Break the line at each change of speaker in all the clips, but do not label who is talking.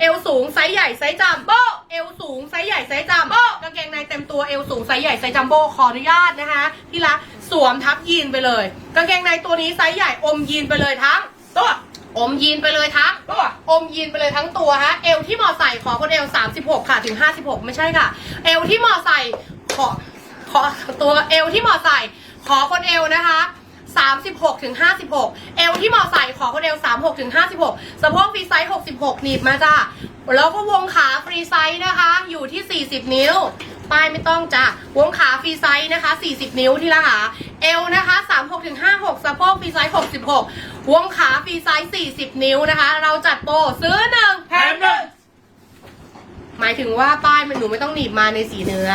เอวสูงไซส์ใหญ่ไซส์จัมโบ้เอวสูงไซส์ใหญ่ไซส์จัมโบ้กางเกงในเต็มตัวเอวสูงไซส์ใหญ่ไซส์จัมโบ้ขออนุญาตนะคะที่รักสวมทับยีนไปเลย กางเกงในตัวนี้ไซส์ใหญ่อมยีนไปเลยทั้งตัวอมยีนไปเลยทั้งตัวอมยีนไปเลยทั้งตัวฮะเอวที่เหมอใส่ขอคนเอว36 ค่ะถึง 56 ไม่ใช่ค่ะ เอวที่เหมอใส่ขอขอตัวเอวที่เหมอใส่ขอคนเอวนะคะ 36ถึง56 เอวที่เหมาะใส่ขอคนเอว36ถึง56 สะโพกฟรีไซส์66หนีบมาจ้าแล้วก็วงขาฟรีไซส์นะคะ อยู่ที่ 40 นิ้ว ป้ายไม่ต้องจ้าวงขาฟรีไซส์นะคะ 40 นิ้วที่ละหาเอวนะคะ36ถึง56 สะโพกฟรีไซส์66 วงขาฟรีไซส์40 นิ้วนะคะ เราจัดโปรซื้อหนึ่ง
แถมหนึ่ง
หมายถึงว่าป้ายมันหนูไม่ต้องหนีบมาในสีเนื้อ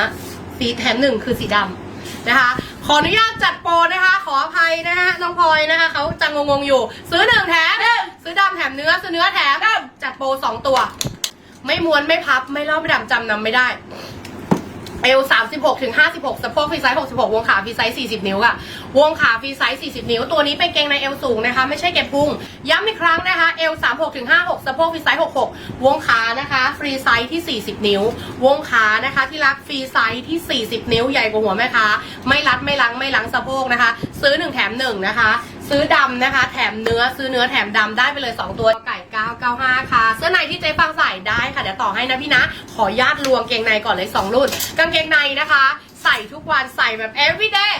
สีแถมหนึ่งคือสีดำนะคะ ขออนุญาตจัดโปรนะคะ ขออภัยนะคะน้องพลอยนะคะเขาจะงงๆอยู่ ซื้อหนึ่งแถมซื้อดำแถมเนื้อซื้อเนื้อแถมจัดโปรสองตัว ไม่ม้วนไม่พับไม่เล่าไม่ดำจำนำไม่ได้ เอว36ถึง56สะโพกฟรีไซส์66 วงขาฟรีไซส์40 นิ้วค่ะ วงขาฟรีไซส์40 นิ้ว ตัวนี้เป็นเกงในเอวสูงนะคะ ไม่ใช่เก็บพุง ย้ำอีกครั้งนะคะ เอว36ถึง56สะโพกฟรีไซส์66 วงขานะคะ ฟรีไซส์ที่ 40 นิ้ว วงขานะคะที่รักฟรีไซส์ที่ 40 นิ้วใหญ่กว่าหัวแม่ค้า ไม่รัดไม่ลังไม่ลังสะโพกนะคะ ซื้อ 1 แถม 1 นะคะ ซื้อดำนะคะ แถมเนื้อ ซื้อเนื้อแถมดำได้ไปเลย 2 ตัว ไก่ 995 ค่ะ เสื้อในที่เจ๊ฟังใส่ได้ ค่ะเดี๋ยวต่อให้นะพี่นะ ขอญาตรวงเกงในก่อนเลย 2 รุ่น กางเกงในนะคะ ใส่ทุกวันใส่แบบ everyday